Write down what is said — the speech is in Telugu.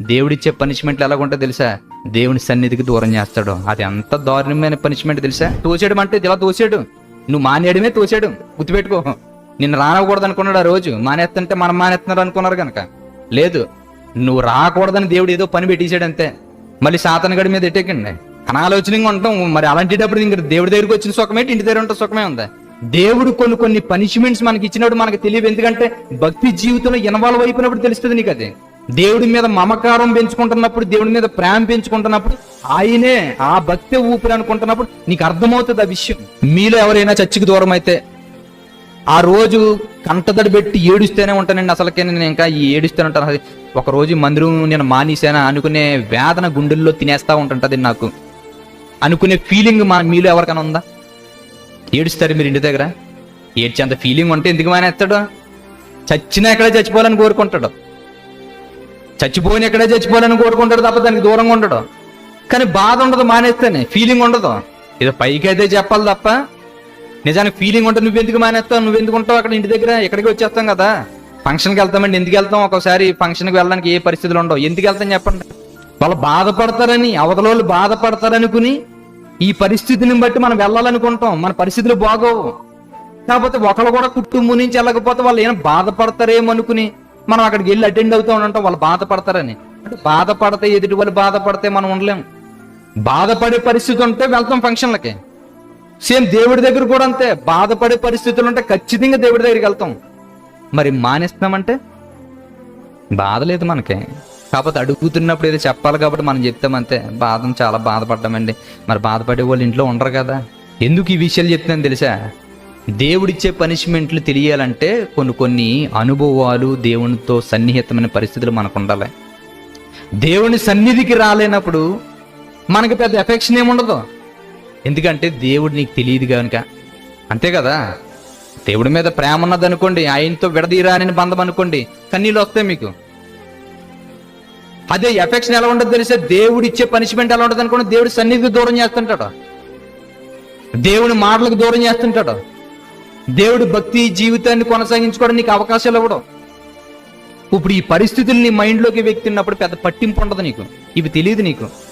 దేవుడిచ్చే పనిష్మెంట్లు ఎలాగుంటో తెలుసా? దేవుని సన్నిధికి దూరం చేస్తాడు. అది ఎంత దారుణమైన పనిష్మెంట్ తెలుసా? తోసేయడం అంటే ఇలా తోసాడు నువ్వు మానేయడమే తోసాడు గుర్తుపెట్టుకో. నిన్ను రానకూడదు అనుకున్నాడు ఆ రోజు. మానేస్తుంటే మనం మానేస్తున్నారు అనుకున్నారు కనుక లేదు. నువ్వు రాకూడదని దేవుడు ఏదో పని పెట్టేశాడు అంతే. మళ్ళీ సాతనగడి మీద ఎట్టేకండి అనాలోచనగా ఉంటాం. మరి అలాంటిటప్పుడు ఇంక దేవుడి దగ్గరికి వచ్చిన సుఖమేంటి ఇంటి దగ్గర ఉంటే సుఖమే ఉందా? దేవుడు కొన్ని కొన్ని పనిష్మెంట్స్ మనకి ఇచ్చినప్పుడు మనకు తెలియదు. ఎందుకంటే భక్తి జీవితంలో ఇన్వాల్వ్ అయిపోయినప్పుడు తెలుస్తుంది నీకు అది దేవుడి మీద మమకారం పెంచుకుంటున్నప్పుడు దేవుడి మీద ప్రేమ పెంచుకుంటున్నప్పుడు ఆయనే ఆ భక్తి ఊపిరి అనుకుంటున్నప్పుడు నీకు అర్థమవుతుంది ఆ విషయం. మీలో ఎవరైనా చర్చికి దూరం అయితే ఆ రోజు కంటదడి పెట్టి ఏడుస్తూనే ఉంటానండి అసలుకే నేను ఇంకా ఈ ఏడుస్తూనే ఉంటాను. అది ఒక రోజు మందిరం నేను మానేసానా అనుకునే వేదన గుండెల్లో తినేస్తా ఉంటుంటుంది నాకు. అనుకునే ఫీలింగ్ మా మీలో ఎవరికైనా ఉందా? ఏడుస్తారు మీరు ఇంటి దగ్గర? ఏడ్చేంత ఫీలింగ్ ఉంటే ఎందుకు మానేస్తాడు? చచ్చినా ఎక్కడ చచ్చిపోవాలని కోరుకుంటాడు. చచ్చిపోయిన ఎక్కడే చచ్చిపోవాలని కోరుకుంటాడు తప్ప దానికి దూరంగా ఉండడు. కానీ బాధ ఉండదు మానేస్తేనే. ఫీలింగ్ ఉండదు. ఏదో పైకి అయితే చెప్పాలి తప్ప నిజానికి ఫీలింగ్ ఉంటే నువ్వెందుకు మానేస్తావు? నువ్వెందుకు ఉంటావు అక్కడ ఇంటి దగ్గర? ఎక్కడికి వచ్చేస్తాం కదా. ఫంక్షన్కి వెళ్తామండి ఎందుకు వెళ్తాం? ఒకసారి ఫంక్షన్కి వెళ్ళడానికి ఏ పరిస్థితులు ఉండవు. ఎందుకు వెళ్తాం చెప్పండి. వాళ్ళు బాధపడతారని అవతల వాళ్ళు బాధపడతారనుకుని ఈ పరిస్థితిని బట్టి మనం వెళ్ళాలనుకుంటాం. మన పరిస్థితులు బాగోవు. కాకపోతే ఒకళ్ళు కూడా కుటుంబం నుంచి వెళ్ళకపోతే వాళ్ళు ఏమైనా బాధపడతారేమో అనుకుని మనం అక్కడికి వెళ్ళి అటెండ్ అవుతూ ఉండటం వాళ్ళు బాధపడతారని. అంటే బాధపడితే ఎదుటి వాళ్ళు బాధపడితే మనం ఉండలేము బాధపడే పరిస్థితి ఉంటే వెళ్తాం ఫంక్షన్లకి. సేమ్ దేవుడి దగ్గర కూడా అంతే. బాధపడే పరిస్థితులు ఉంటే ఖచ్చితంగా దేవుడి దగ్గరికి వెళ్తాం. మరి మానేస్తున్నామంటే? బాధ లేదు మనకి. కాకపోతే అడుగుతున్నప్పుడు ఏదో చెప్పాలి కాబట్టి మనం చెప్తామంతే బాధను చాలా బాధపడ్డామండి. మరి బాధపడే వాళ్ళు ఇంట్లో ఉండరు కదా. ఎందుకు ఈ విషయాలు చెప్తున్నాను తెలుసా? దేవుడిచ్చే పనిష్మెంట్లు తెలియాలంటే కొన్ని కొన్ని అనుభవాలు దేవునితో సన్నిహితమైన పరిస్థితులు మనకు ఉండాలి దేవుని సన్నిధికి రాలేనప్పుడు మనకి పెద్ద ఎఫెక్షన్ ఏముండదు. ఎందుకంటే దేవుడు నీకు తెలియదు కనుక. అంతే కదా? దేవుడి మీద ప్రేమ ఉన్నది అనుకోండి ఆయనతో విడదీరాని బంధం అనుకోండి కన్నీళ్ళు వస్తాయి మీకు. అదే ఎఫెక్షన్ ఎలా ఉండదు తెలిసే దేవుడు ఇచ్చే పనిష్మెంట్ ఎలా ఉండదు అనుకోండి దేవుడి సన్నిధికి దూరం చేస్తుంటాడు. దేవుని మాటలకు దూరం చేస్తుంటాడు. దేవుడు భక్తి జీవితాన్ని కొనసాగించుకోవడం నీకు అవకాశాలు ఇవ్వడం. ఇప్పుడు ఈ పరిస్థితులు నీ మైండ్లోకి వ్యక్తిన్నప్పుడు పెద్ద పట్టింపు ఉండదు నీకు. ఇవి తెలియదు నీకు.